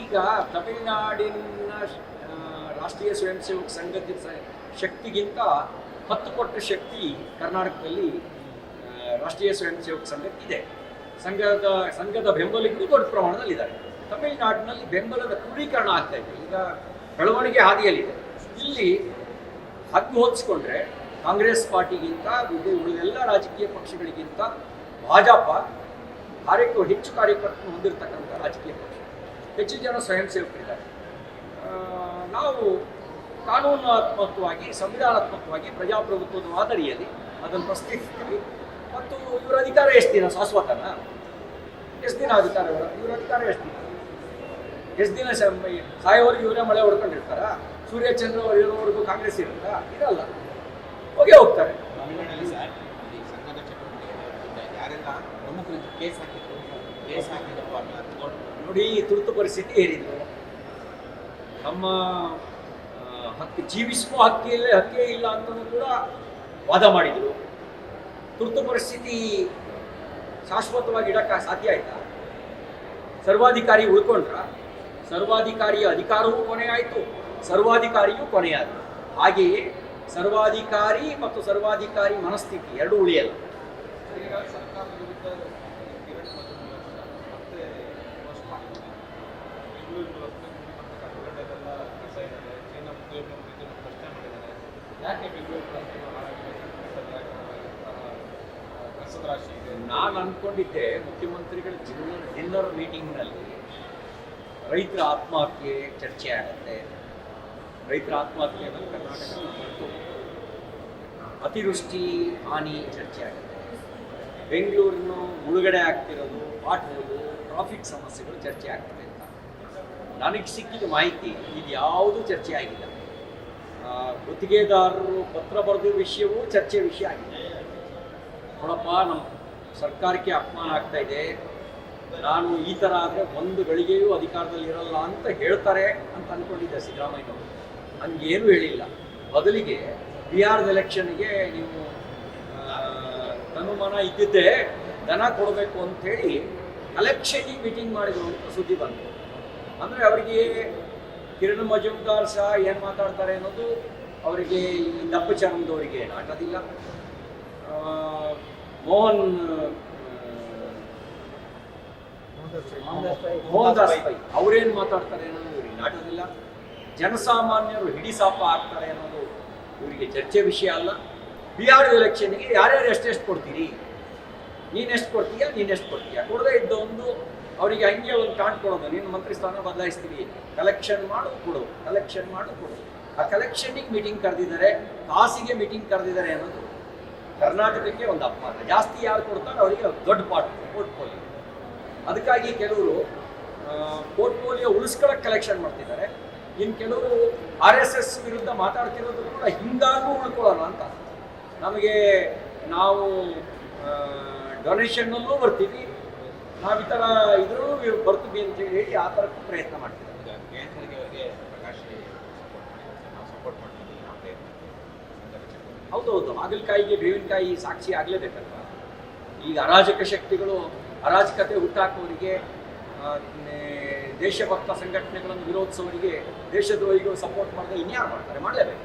ಈಗ ತಮಿಳುನಾಡಿನ ರಾಷ್ಟ್ರೀಯ ಸ್ವಯಂ ಸೇವಕ ಸಂಘದ ಶಕ್ತಿಗಿಂತ ಹತ್ತು ಪಟ್ಟು ಶಕ್ತಿ ಕರ್ನಾಟಕದಲ್ಲಿ ರಾಷ್ಟ್ರೀಯ ಸ್ವಯಂ ಸೇವಕ ಸಂಘಕ್ಕಿದೆ ಸಂಘದ ಸಂಘದ ಬೆಂಬಲಿಗರು ದೊಡ್ಡ ಪ್ರಮಾಣದಲ್ಲಿ ಇದ್ದಾರೆ ತಮಿಳುನಾಡಿನಲ್ಲಿ ಬೆಂಬಲದ ಕ್ರೂಢೀಕರಣ ಆಗ್ತಾ ಇದೆ. ಈಗ ಬೆಳವಣಿಗೆ ಹಾದಿಯಲ್ಲಿದೆ. ಇಲ್ಲಿ ಹಗ್ಗು ಹೊಚ್ಚಿಕೊಂಡ್ರೆ ಕಾಂಗ್ರೆಸ್ ಪಾರ್ಟಿಗಿಂತ ಉಳಿದ ಉಳಿದೆಲ್ಲ ರಾಜಕೀಯ ಪಕ್ಷಗಳಿಗಿಂತ ಭಾಜಪ ಕಾರ್ಯಕ್ರಮ ಹೆಚ್ಚು ಕಾರ್ಯಕರ್ತರು ಹೊಂದಿರತಕ್ಕಂಥ ರಾಜಕೀಯ ಪಕ್ಷ. ಹೆಚ್ಚು ಜನ ಸ್ವಯಂ ಸೇವಕರಿದ್ದಾರೆ. ನಾವು ಕಾನೂನಾತ್ಮಕವಾಗಿ, ಸಂವಿಧಾನಾತ್ಮಕವಾಗಿ, ಪ್ರಜಾಪ್ರಭುತ್ವದ ಮಾದರಿಯಲ್ಲಿ ಅದನ್ನು ಪ್ರಶ್ನಿಸ್ತೀವಿ. ಮತ್ತು ಇವರ ಅಧಿಕಾರ ಎಷ್ಟು ದಿನ? ಶಾಶ್ವತನ? ಎಷ್ಟು ದಿನ ಅಧಿಕಾರ ಇವರ? ಅಧಿಕಾರ ಎಷ್ಟು ದಿನ? ಎಷ್ಟು ದಿನ ಸಾಯೋರು ಇವರೇ ಮಳೆ ಹೊಡ್ಕೊಂಡಿರ್ತಾರ? ಸೂರ್ಯಚಂದ್ರ ಇರೋವರೆಗೂ ಕಾಂಗ್ರೆಸ್ ಇರುತ್ತಾ? ಇರಲ್ಲ. ಹೋಗೇ ಹೋಗ್ತಾರೆ. ಕೇಸ್ ಹಾಕಿದ್ರು ಕೇಸ್ ಹಾಕಿದ್ರು ನೋಡಿ ತುರ್ತು ಪರಿಸ್ಥಿತಿ ಹೇರಿದ್ರು ನಮ್ಮ ಹಕ್ಕು ಜೀವಿಸುವ ಹಕ್ಕಿಲ್ಲ ಹಕ್ಕೇ ಇಲ್ಲ ಅಂತಲೂ ಕೂಡ ವಾದ ಮಾಡಿದರು. ತುರ್ತು ಪರಿಸ್ಥಿತಿ ಶಾಶ್ವತವಾಗಿ ಇಡಕ್ಕೆ ಸಾಧ್ಯ ಆಯ್ತಾ? ಸರ್ವಾಧಿಕಾರಿ ಉಳ್ಕೊಂಡ್ರ, ಸರ್ವಾಧಿಕಾರಿಯ ಅಧಿಕಾರವೂ ಕೊನೆಯಾಯಿತು ಸರ್ವಾಧಿಕಾರಿಯೂ ಕೊನೆಯಾಯಿತು ಹಾಗೆಯೇ ಸರ್ವಾಧಿಕಾರಿ ಮತ್ತು ಸರ್ವಾಧಿಕಾರಿ ಮನಸ್ಥಿತಿ ಎರಡೂ ಉಳಿಯಲ್ಲ. ನಾನು ಅಂದ್ಕೊಂಡಿದ್ದೆ ಮುಖ್ಯಮಂತ್ರಿಗಳ ಜಿಲ್ಲರ್ ಡಿನ್ನರ್ ಮೀಟಿಂಗ್ನಲ್ಲಿ ರೈತರ ಆತ್ಮಹತ್ಯೆ ಚರ್ಚೆ ಆಗುತ್ತೆ. ರೈತರ ಆತ್ಮಹತ್ಯೆ ಕರ್ನಾಟಕ ಅತಿವೃಷ್ಟಿ ಹಾನಿ ಚರ್ಚೆ ಆಗುತ್ತೆ. ಬೆಂಗಳೂರಿನ ಮುಳುಗಡೆ ಆಗ್ತಿರೋದು ಪಾಟ್ಗಳು ಟ್ರಾಫಿಕ್ ಸಮಸ್ಯೆಗಳು ಚರ್ಚೆ ಆಗ್ತದೆ. ನನಗೆ ಸಿಕ್ಕಿದ ಮಾಹಿತಿ ಇದು ಯಾವುದು ಚರ್ಚೆ ಆಗಿಲ್ಲ ಗುತ್ತಿಗೆದಾರರು ಪತ್ರ ಬರೆದ ವಿಷಯವೂ ಚರ್ಚೆ ವಿಷಯ ಆಗಿದೆ. ನೋಡಪ್ಪ, ನಮ್ಮ ಸರ್ಕಾರಕ್ಕೆ ಅಪಮಾನ ಆಗ್ತಾ ಇದೆ. ನಾನು ಈ ಥರ ಆದರೆ ಒಂದು ಗಳಿಗೆಯೂ ಅಧಿಕಾರದಲ್ಲಿ ಇರಲ್ಲ ಅಂತ ಹೇಳ್ತಾರೆ ಅಂತ ಅಂದ್ಕೊಂಡಿದ್ದೆ ಸಿದ್ದರಾಮಯ್ಯನವರು. ಹಂಗೇನು ಹೇಳಿಲ್ಲ. ಬದಲಿಗೆ ಬಿಹಾರದ ಎಲೆಕ್ಷನ್ಗೆ ನೀವು ತನುಮಾನ ಇದ್ದಿದ್ದೆ ದನ ಕೊಡಬೇಕು ಅಂಥೇಳಿ ಕಲೆಕ್ಷನಿಗೆ ಮೀಟಿಂಗ್ ಮಾಡಿದ್ರು ಅಂತ ಸುದ್ದಿ ಬಂತು. ಅಂದರೆ ಅವರಿಗೆ ಕಿರಣ್ ಮಜುಮ್ದಾರ್ ಸಹ ಏನು ಮಾತಾಡ್ತಾರೆ ಅನ್ನೋದು ಅವರಿಗೆ ಈ ದಪ್ಪ ಚರ್ಮದವರಿಗೆ ನಾಟದಿಲ್ಲ ಮೋಹನ್ ಮೋಹನ್ದಾಸ್ ಮೋಹನ್ ದಾಸ್ ಪೈ. ಅವ್ರೇನು ಮಾತಾಡ್ತಾರೆ ಅನ್ನೋದು ಇವ್ರಿಗೆ ನಾಟೋದಿಲ್ಲ ಜನಸಾಮಾನ್ಯರು ಹಿಡಿಸಾಪ ಆಗ್ತಾರೆ ಅನ್ನೋದು ಇವರಿಗೆ ಚರ್ಚೆ ವಿಷಯ ಅಲ್ಲ. ಬಿಹಾರ್ ಎಲೆಕ್ಷನ್ಗೆ ಯಾರ್ಯಾರು ಎಷ್ಟೆಷ್ಟು ಕೊಡ್ತೀರಿ? ನೀನು ಎಷ್ಟು ಕೊಡ್ತೀಯಾ, ನೀನು ಎಷ್ಟು ಕೊಡ್ತೀಯಾ? ಕೊಡದೇ ಒಂದು ಅವರಿಗೆ ಹಂಗೆ ಒಂದು ಕಾಂಟ್ ಕೊಡೋದು ನೀನು ಮಂತ್ರಿ ಸ್ಥಾನ ಬದಲಾಯಿಸ್ತೀವಿ. ಕಲೆಕ್ಷನ್ ಮಾಡು, ಕೊಡು. ಕಲೆಕ್ಷನ್ ಮಾಡು, ಕೊಡು. ಆ ಕಲೆಕ್ಷನ್ನಿಗೆ ಮೀಟಿಂಗ್ ಕರೆದಿದ್ದಾರೆ, ಕಾಸಿಗೆ ಮೀಟಿಂಗ್ ಕರೆದಿದ್ದಾರೆ ಅನ್ನೋದು ಕರ್ನಾಟಕಕ್ಕೆ ಒಂದು ಅಪಮಾನ. ಜಾಸ್ತಿ ಯಾರು ಕೊಡ್ತಾರೆ ಅವರಿಗೆ ದೊಡ್ಡ ಪಾಠ ಪೋರ್ಟ್ಫೋಲಿಯೋ ಅದಕ್ಕಾಗಿ ಕೆಲವರು ಪೋರ್ಟ್ಫೋಲಿಯೋ ಉಳಿಸ್ಕೊಳ್ಳೋಕೆ ಕಲೆಕ್ಷನ್ ಮಾಡ್ತಿದ್ದಾರೆ. ಇನ್ನು ಕೆಲವರು ಆರ್ ಎಸ್ ಎಸ್ ವಿರುದ್ಧ ಮಾತಾಡ್ತಿರೋದು ಕೂಡ ಹಿಂಗಾಗೂ ಉಳ್ಕೊಳ್ಳೋಣ ಅಂತ. ನಮಗೆ ನಾವು ಡೊನೇಷನ್ನಲ್ಲೂ ಬರ್ತೀವಿ. ನಾವು ಈ ಥರ ಇದ್ರೂ ಬರ್ತೀವಿ ಅಂತ ಹೇಳಿ ಆ ಥರಕ್ಕೂ ಪ್ರಯತ್ನ ಮಾಡ್ತೀವಿ. ಹೌದೌದು. ಹಾಗಲಕಾಯಿಗೆ ಬೇವಿನಕಾಯಿ ಸಾಕ್ಷಿ ಆಗಲೇಬೇಕಲ್ವ? ಈಗ ಅರಾಜಕ ಶಕ್ತಿಗಳು ಅರಾಜಕತೆ ಹುಟ್ಟಾಕೋರಿಗೆ ದೇಶಭಕ್ತ ಸಂಘಟನೆಗಳನ್ನು ವಿರೋಧಿಸೋರಿಗೆ ದೇಶದ್ರೋಹಿಗಳು ಸಪೋರ್ಟ್ ಮಾಡಿದ್ರೆ ಇನ್ಯಾರು ಮಾಡ್ತಾರೆ? ಮಾಡಲೇಬೇಕು.